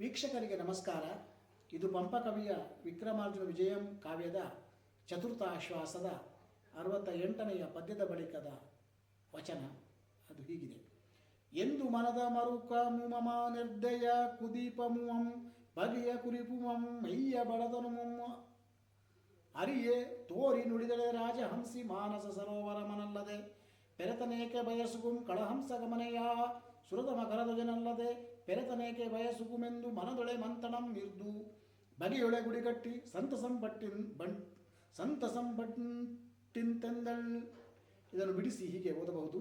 ವೀಕ್ಷಕರಿಗೆ ನಮಸ್ಕಾರ. ಇದು ಪಂಪ ಕವಿಯ ವಿಕ್ರಮಾರ್ಜುನ ವಿಜಯಂ ಕಾವ್ಯದ ಚತುರ್ಥ ಆಶ್ವಾಸದ ಅರವತ್ತ ಎಂಟನೆಯ ಪದ್ಯದ ಬಳಿಕದ ವಚನ. ಅದು ಹೀಗಿದೆ. ಎಂದು ಮನದ ಮರುಕ ಮುಮಮ ನಿರ್ದಯ ಕುದೀಪ ಮುಮಂ ಬಗೆಯ ಕುರಿಪುಮಂ ಮೈಯ ಬಡದನು ಮುಮ್ಮ. ಅರಿಯೇ, ತೋರಿ ನುಡಿದಳೆ ರಾಜಹಂಸಿ ಮಾನಸ ಸರೋವರ ಮನಲ್ಲದೆ ಪೆರತನೇಕೆ ಬಯಸುಗುಂ ಕಳಹಂಸ ಗಮನೆಯ ಸುರದ ಮಕರಧ್ವಜನಲ್ಲದೆ ಪೆರೆತನೇಕೆ ಬಯಸುಗುಮೆಂದು ಮನದೊಳೆ ಮಂಥನಂ ಇರ್ದು ಬಗೆಯೊಳೆ ಗುಡಿಗಟ್ಟಿ ಸಂತಸಂ ಬಟ್ಟಿನ್ ಬಂ ಸಂತಸಂ ಬಟ್ಟಿಂತೆಂದಳ್ ಇದನ್ನು ಬಿಡಿಸಿ ಹೀಗೆ ಓದಬಹುದು.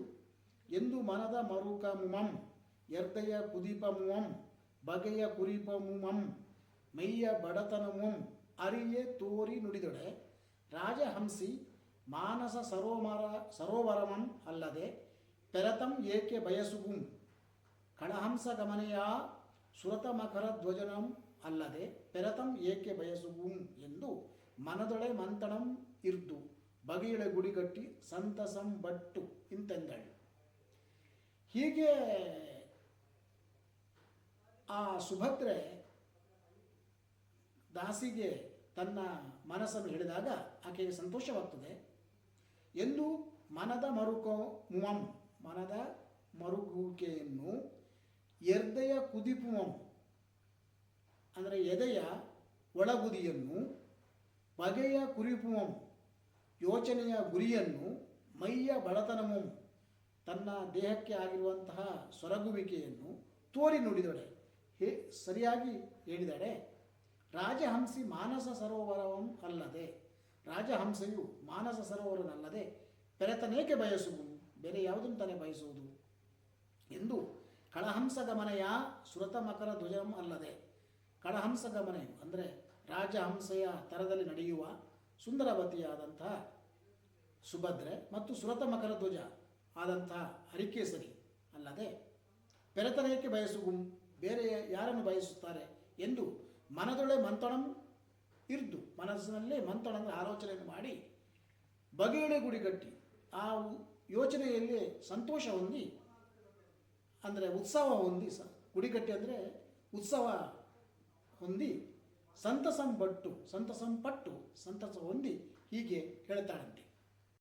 ಎಂದು ಮನದ ಮರುಕ ಮುಮಂ ಎರ್ದೆಯ ಕುದೀಪ ಮುಮಂ ಬಗೆಯ ಕುರಿಪ ಮುಮಂ ಮೈಯ ಬಡತನ ಮುಂ ಅರಿಯೆ ತೋರಿ ನುಡಿದೊಡೆ. ರಾಜಹಂಸಿ ಮಾನಸ ಸರೋಮರ ಸರೋವರಮಂ ಅಲ್ಲದೆ ಪೆರತಂ ಏಕೆ ಬಯಸುಗುಂ? ಕಣಹಂಸ ಗಮನೆಯ ಸುರತ ಮಕರ ಧ್ವಜನಂ ಅಲ್ಲದೆ ಪೆರತಂ ಏಕೆ ಬಯಸುವುಂ ಎಂದು ಮನದೊಳೆ ಮಂತಣಂ ಇರ್ದು, ಬಗೆಯೊಳೆ ಗುಡಿಗಟ್ಟಿ ಸಂತಸಂ ಬಟ್ಟು ಇಂತೆಂದಳು. ಹೀಗೆ ಆ ಸುಭದ್ರೆ ದಾಸಿಗೆ ತನ್ನ ಮನಸ್ಸನ್ನು ಹೇಳಿದಾಗ ಆಕೆಗೆ ಸಂತೋಷವಾಗ್ತದೆ. ಎಂದು ಮನದ ಮರುಕೋ ಮುಮಂ ಮನದ ಮರುಗುವಿಕೆಯನ್ನು ಎರ್ದೆಯ ಕುದಿಪುವಂ ಅಂದರೆ ಎದೆಯ ಒಳಗುದಿಯನ್ನು, ಬಗೆಯ ಕುರಿಪುವಂ ಯೋಚನೆಯ ಗುರಿಯನ್ನು, ಮೈಯ ಬಡತನಮಂ ತನ್ನ ದೇಹಕ್ಕೆ ಆಗಿರುವಂತಹ ಸೊರಗುವಿಕೆಯನ್ನು ತೋರಿ ನುಡಿದಳೆ ಹೇ, ಸರಿಯಾಗಿ ಹೇಳಿದಳೆ ರಾಜಹಂಸಿ ಮಾನಸ ಸರೋವರವಂ ಅಲ್ಲದೆ, ರಾಜಹಂಸೆಯು ಮಾನಸ ಸರೋವರನಲ್ಲದೆ, ಬೆರೆತನೇಕೆ ಬಯಸುವುದು? ಬೇರೆ ಯಾವುದನ್ನು ತಾನೇ ಬಯಸುವುದು? ಎಂದು ಕಳಹಂಸ ಗಮನೆಯ ಮಕರ ಧ್ವಜಂ ಅಲ್ಲದೆ ಕಳಹಂಸ ಗಮನೆಯು ಅಂದರೆ ರಾಜಹಂಸೆಯ ತರದಲ್ಲಿ ನಡೆಯುವ ಸುಂದರವತಿಯಾದಂತಹ ಸುಭದ್ರೆ ಮತ್ತು ಸುರತ ಮಕರ ಧ್ವಜ ಆದಂತಹ ಹರಿಕೇಸರಿ ಅಲ್ಲದೆ ಬೆರೆತನಕ್ಕೆ ಬಯಸುವು ಬೇರೆ ಯಾರನ್ನು ಬಯಸುತ್ತಾರೆ ಎಂದು ಮನದೊಳೆ ಮಂಥಣಂ ಇರ್ದು, ಮನಸ್ಸಿನಲ್ಲೇ ಮಂಥಣ ಆಲೋಚನೆಯನ್ನು ಮಾಡಿ ಬಗೆಯೊಳೆ ಗುಡಿಗಟ್ಟಿ ಆ ಯೋಚನೆಯಲ್ಲಿ ಸಂತೋಷ ಹೊಂದಿ ಅಂದರೆ ಉತ್ಸವ ಹೊಂದಿ ಸ, ಗುಡಿಗಟ್ಟಿ ಅಂದರೆ ಉತ್ಸವ ಹೊಂದಿ ಸಂತಸಂ ಬಟ್ಟು, ಸಂತಸಂ ಪಟ್ಟು, ಸಂತಸ ಹೊಂದಿ ಹೀಗೆ ಹೇಳ್ತಾಳಂತೆ.